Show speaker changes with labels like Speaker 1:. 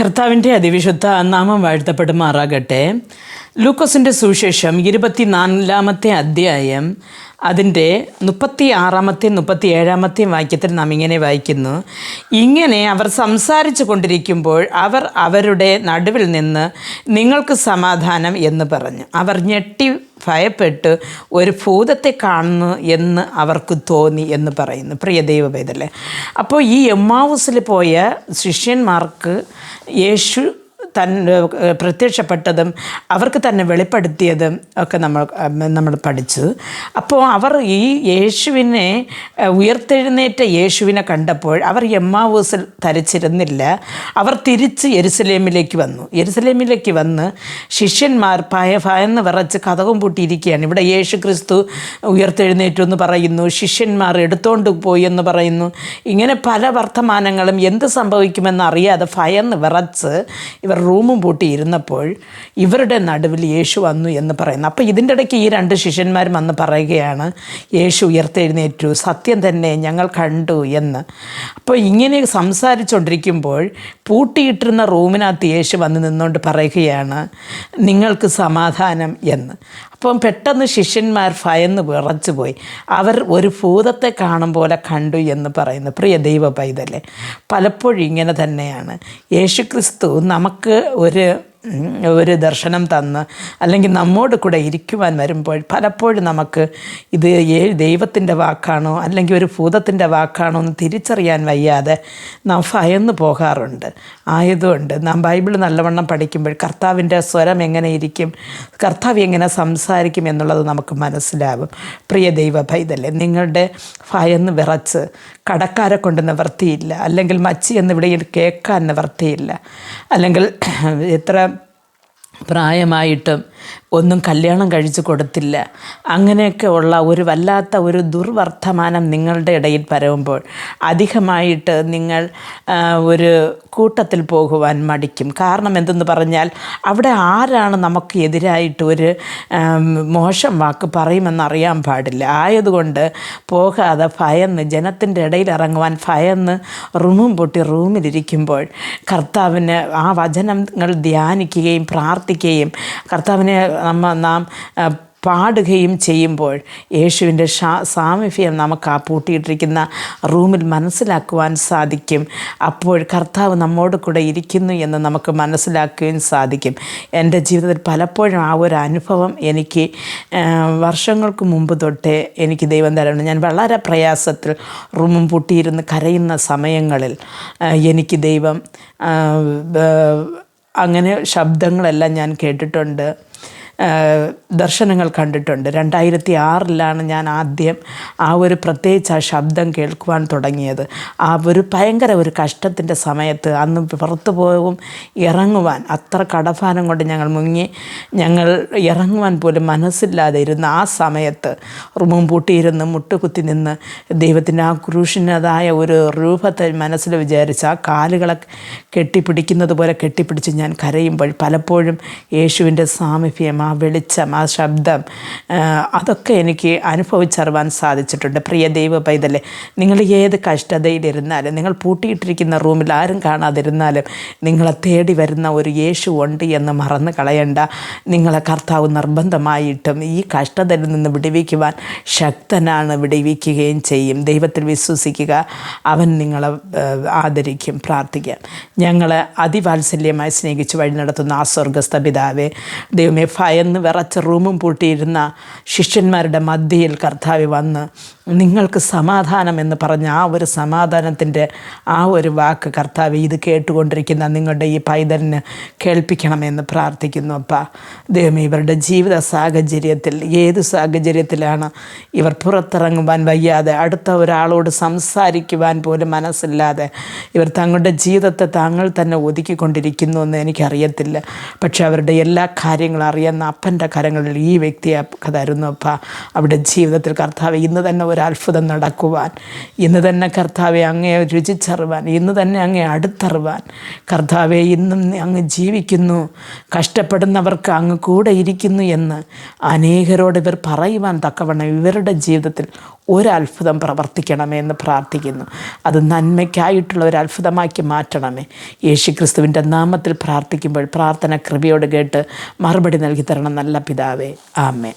Speaker 1: കർത്താവിന്റെ അതിവിശുദ്ധ നാമം വാഴ്ത്തപ്പെടുമാറാകട്ടെ. ലൂക്കോസിന്റെ സുവിശേഷം ഇരുപത്തിനാലാമത്തെ അധ്യായം അതിന്റെ മുപ്പത്തി ആറാമത്തെയും മുപ്പത്തി ഏഴാമത്തെയും വാക്യത്തിൽ നാം ഇങ്ങനെ വായിക്കുന്നു. ഇങ്ങനെ അവർ സംസാരിച്ചു കൊണ്ടിരിക്കുമ്പോൾ അവർ അവരുടെ നടുവിൽ നിന്ന് നിങ്ങൾക്ക് സമാധാനം എന്ന് പറഞ്ഞു. അവർ ഞെട്ടി ഭയപ്പെട്ട് ഒരു ഭൂതത്തെ കാണുന്നു എന്ന് അവർക്ക് തോന്നി എന്ന് പറയുന്നു. പ്രിയ ദൈവഭേദല്ലേ അപ്പോൾ ഈ എമ്മാവൂസിൽ പോയ ശിഷ്യന്മാർക്ക് യേശു തൻ പ്രത്യക്ഷപ്പെട്ടതും അവർക്ക് തന്നെ വെളിപ്പെടുത്തിയതും ഒക്കെ നമ്മൾ നമ്മൾ പഠിച്ചു അപ്പോൾ അവർ ഈ യേശുവിനെ ഉയർത്തെഴുന്നേറ്റ യേശുവിനെ കണ്ടപ്പോൾ അവർ എമ്മാവൂസിൽ ധരിച്ചിരുന്നില്ല. അവർ തിരിച്ച് യെരുസലേമിലേക്ക് വന്നു. യെരുസലേമിലേക്ക് വന്ന് ശിഷ്യന്മാർ ഭയ ഭയന്ന് വിറച്ച് കഥകം പൂട്ടിയിരിക്കുകയാണ്. ഇവിടെ യേശു ക്രിസ്തു ഉയർത്തെഴുന്നേറ്റു എന്ന് പറയുന്നു. ശിഷ്യന്മാർ എടുത്തോണ്ട് പോയി എന്ന് പറയുന്നു. ഇങ്ങനെ പല വർത്തമാനങ്ങളും എന്ത് സംഭവിക്കുമെന്ന് അറിയാതെ ഭയന്ന് വിറച്ച് ഇവർ റൂമും പൂട്ടി ഇരുന്നപ്പോൾ ഇവരുടെ നടുവിൽ യേശു വന്നു എന്ന് പറയുന്നു. അപ്പോൾ ഇതിന്റെ ഇടയ്ക്ക് ഈ രണ്ട് ശിഷ്യന്മാരും വന്ന് പറയുകയാണ് യേശു ഉയർത്തെഴുന്നേറ്റു സത്യം തന്നെ ഞങ്ങൾ കണ്ടു എന്ന്. അപ്പോൾ ഇങ്ങനെ സംസാരിച്ചുകൊണ്ടിരിക്കുമ്പോൾ പൂട്ടിയിട്ടിരുന്ന റൂമിനകത്ത് യേശു വന്ന് നിന്നുകൊണ്ട് പറയുകയാണ് നിങ്ങൾക്ക് സമാധാനം എന്ന്. അപ്പം പെട്ടെന്ന് ശിഷ്യന്മാർ ഭയന്ന് വിറച്ചു പോയി. അവർ ഒരു ഭൂതത്തെ കാണും പോലെ കണ്ടു എന്ന് പറയുന്നു. പ്രിയ ദൈവ പൈതലെ പലപ്പോഴും ഇങ്ങനെ തന്നെയാണ്. യേശുക്രിസ്തു നമുക്ക് ഒരു ഒരു ദർശനം തന്ന് അല്ലെങ്കിൽ നമ്മോട് കൂടെ ഇരിക്കുവാൻ വരുമ്പോൾ പലപ്പോഴും നമുക്ക് ഇത് ഏ ദൈവത്തിന്റെ വാക്കാണോ അല്ലെങ്കിൽ ഒരു ഭൂതത്തിന്റെ വാക്കാണോ എന്ന് തിരിച്ചറിയാൻ വയ്യാതെ നാം ഭയന്ന് പോകാറുണ്ട്. ആയതുകൊണ്ട് നാം ബൈബിൾ നല്ലവണ്ണം പഠിക്കുമ്പോൾ കർത്താവിന്റെ സ്വരം എങ്ങനെ ഇരിക്കും കർത്താവ് എങ്ങനെ സംസാരിക്കും എന്നുള്ളത് നമുക്ക് മനസ്സിലാവും. പ്രിയ ദൈവ ഭൈതല്ലേ നിങ്ങളുടെ ഭയന്ന് വിറച്ച് കടക്കാരെ കൊണ്ട് നിവർത്തിയില്ല അല്ലെങ്കിൽ മച്ചി എന്നിവിടെ കേൾക്കാൻ നിവർത്തിയില്ല അല്ലെങ്കിൽ എത്ര പ്രായമായിട്ടും ഒന്നും കല്യാണം കഴിച്ചു കൊടുത്തില്ല. അങ്ങനെയൊക്കെ ഉള്ള ഒരു വല്ലാത്ത ഒരു ദുർവർത്തമാനം നിങ്ങളുടെ ഇടയിൽ പരവുമ്പോൾ അധികമായിട്ട് നിങ്ങൾ ഒരു കൂട്ടത്തിൽ പോകുവാൻ മടിക്കും. കാരണം എന്തെന്ന് പറഞ്ഞാൽ അവിടെ ആരാണ് നമുക്ക് എതിരായിട്ട് ഒരു മോശം വാക്ക് പറയുമെന്നറിയാൻ പാടില്ല. ആയതുകൊണ്ട് പോകാതെ ഭയന്ന് ജനത്തിന്റെ ഇടയിൽ ഇറങ്ങുവാൻ ഭയന്ന് റൂമും പൊട്ടി റൂമിലിരിക്കുമ്പോൾ കർത്താവിന് ആ വചനങ്ങൾ ധ്യാനിക്കുകയും പ്രാർത്ഥിക്കുകയും കർത്താവിനെ നമ്മ നാം പാടുകയും ചെയ്യുമ്പോൾ യേശുവിന്റെ ഷാ സാമീപ്യം നമുക്ക് ആ പൂട്ടിയിട്ടിരിക്കുന്ന റൂമിൽ മനസ്സിലാക്കുവാൻ സാധിക്കും. അപ്പോൾ കർത്താവ് നമ്മോട് കൂടെ ഇരിക്കുന്നു എന്ന് നമുക്ക് മനസ്സിലാക്കുകയും സാധിക്കും. എന്റെ ജീവിതത്തിൽ പലപ്പോഴും ആ ഒരു അനുഭവം എനിക്ക് വർഷങ്ങൾക്ക് മുമ്പ് തൊട്ടേ എനിക്ക് ദൈവം തരണം ഞാൻ വളരെ പ്രയാസത്തിൽ റൂമും പൂട്ടിയിരുന്ന് കരയുന്ന സമയങ്ങളിൽ എനിക്ക് ദൈവം അങ്ങനെ ശബ്ദങ്ങളെല്ലാം ഞാൻ കേട്ടിട്ടുണ്ട്. ദർശനങ്ങൾ കണ്ടിട്ടുണ്ട്. രണ്ടായിരത്തി ആറിലാണ് ഞാൻ ആദ്യം ആ ഒരു പ്രത്യേകിച്ച് ആ ശബ്ദം കേൾക്കുവാൻ തുടങ്ങിയത്. ആ ഒരു ഭയങ്കര ഒരു കഷ്ടത്തിന്റെ സമയത്ത് അന്ന് പുറത്തു പോകും ഇറങ്ങുവാൻ അത്ര കടഫാനം കൊണ്ട് ഞങ്ങൾ മുങ്ങി ഞങ്ങൾ ഇറങ്ങുവാൻ പോലും മനസ്സില്ലാതെ ഇരുന്ന ആ സമയത്ത് റൂമും പൂട്ടിയിരുന്ന് മുട്ടുകുത്തി നിന്ന് ദൈവത്തിന്റെ ആ ക്രൂശിനതായ ഒരു രൂപത്തെ മനസ്സിൽ വിചാരിച്ച് ആ കാലുകളെ കെട്ടിപ്പിടിക്കുന്നത് പോലെ കെട്ടിപ്പിടിച്ച് ഞാൻ കരയുമ്പോൾ പലപ്പോഴും യേശുവിന്റെ സാമീപ്യം ആ വെളിച്ചം ആ ശബ്ദം അതൊക്കെ എനിക്ക് അനുഭവിച്ചറിവാൻ സാധിച്ചിട്ടുണ്ട്. പ്രിയ ദൈവ പൈതലെ നിങ്ങൾ ഏത് കഷ്ടതയിലിരുന്നാലും നിങ്ങൾ പൂട്ടിയിട്ടിരിക്കുന്ന റൂമിൽ ആരും കാണാതിരുന്നാലും നിങ്ങളെ തേടി വരുന്ന ഒരു യേശു ഉണ്ട് എന്ന് മറന്നു കളയണ്ട. നിങ്ങളെ കർത്താവ് നിർബന്ധമായിട്ടും ഈ കഷ്ടതയിൽ നിന്ന് വിടുവിക്കുവാൻ ശക്തനാണ് വിടുവിക്കുകയും ചെയ്യും. ദൈവത്തിൽ വിശ്വസിക്കുക അവൻ നിങ്ങളെ ആദരിക്കും പ്രാർത്ഥിക്കാം. ഞങ്ങളെ അതിവാത്സല്യമായി സ്നേഹിച്ച് വഴി നടത്തുന്ന ആ സ്വർഗസ്ഥ പിതാവേ ദൈവമേ ഭയന്ന് വിറച്ച് റൂമും പൂട്ടിയിരുന്ന ശിഷ്യന്മാരുടെ മധ്യയിൽ കർത്താവ് വന്ന് നിങ്ങൾക്ക് സമാധാനം എന്ന് പറഞ്ഞ ആ ഒരു സമാധാനത്തിന്റെ ആ ഒരു വാക്ക് കർത്താവ് ഇത് കേട്ടുകൊണ്ടിരിക്കുന്ന നിങ്ങളുടെ ഈ പൈതലിന് കേൾപ്പിക്കണമെന്ന് പ്രാർത്ഥിക്കുന്നു അപ്പ ദൈവം ഇവരുടെ ജീവിത സാഹചര്യത്തിൽ ഏത് സാഹചര്യത്തിലാണ് ഇവർ പുറത്തിറങ്ങുവാൻ വയ്യാതെ അടുത്ത ഒരാളോട് സംസാരിക്കുവാൻ പോലും മനസ്സില്ലാതെ ഇവർ തങ്ങളുടെ ജീവിതത്തെ താങ്കൾ തന്നെ ഒതുക്കിക്കൊണ്ടിരിക്കുന്നു എന്ന് എനിക്കറിയത്തില്ല. പക്ഷെ അവരുടെ എല്ലാ കാര്യങ്ങളും അറിയുന്ന അപ്പന്റെ കരങ്ങളിൽ ഈ വ്യക്തിയെ തരുന്നു അപ്പ അവിടെ ജീവിതത്തിൽ കർത്താവ് ഇന്ന് തന്നെ ഒരു അത്ഭുതം നടക്കുവാൻ. ഇന്ന് തന്നെ കർത്താവെ അങ്ങേ രുചിച്ചറിവാൻ. ഇന്ന് തന്നെ അങ്ങേ അടുത്തറിവാൻ. കർത്താവെ ഇന്നും അങ്ങ് ജീവിക്കുന്നു. കഷ്ടപ്പെടുന്നവർക്ക് അങ്ങ് കൂടെ ഇരിക്കുന്നു എന്ന് അനേകരോട് ഇവർ പറയുവാൻ തക്കവണ്ണം ഇവരുടെ ജീവിതത്തിൽ ഒരു അത്ഭുതം പ്രവർത്തിക്കണമേ എന്ന് പ്രാർത്ഥിക്കുന്നു. അത് നന്മയ്ക്കായിട്ടുള്ള ഒരു അത്ഭുതമാക്കി മാറ്റണമേ. യേശു ക്രിസ്തുവിന്റെ നാമത്തിൽ പ്രാർത്ഥിക്കുമ്പോൾ പ്രാർത്ഥന കൃപയോട് കേട്ട് മറുപടി നൽകി തരണം നല്ല പിതാവേ. ആമേ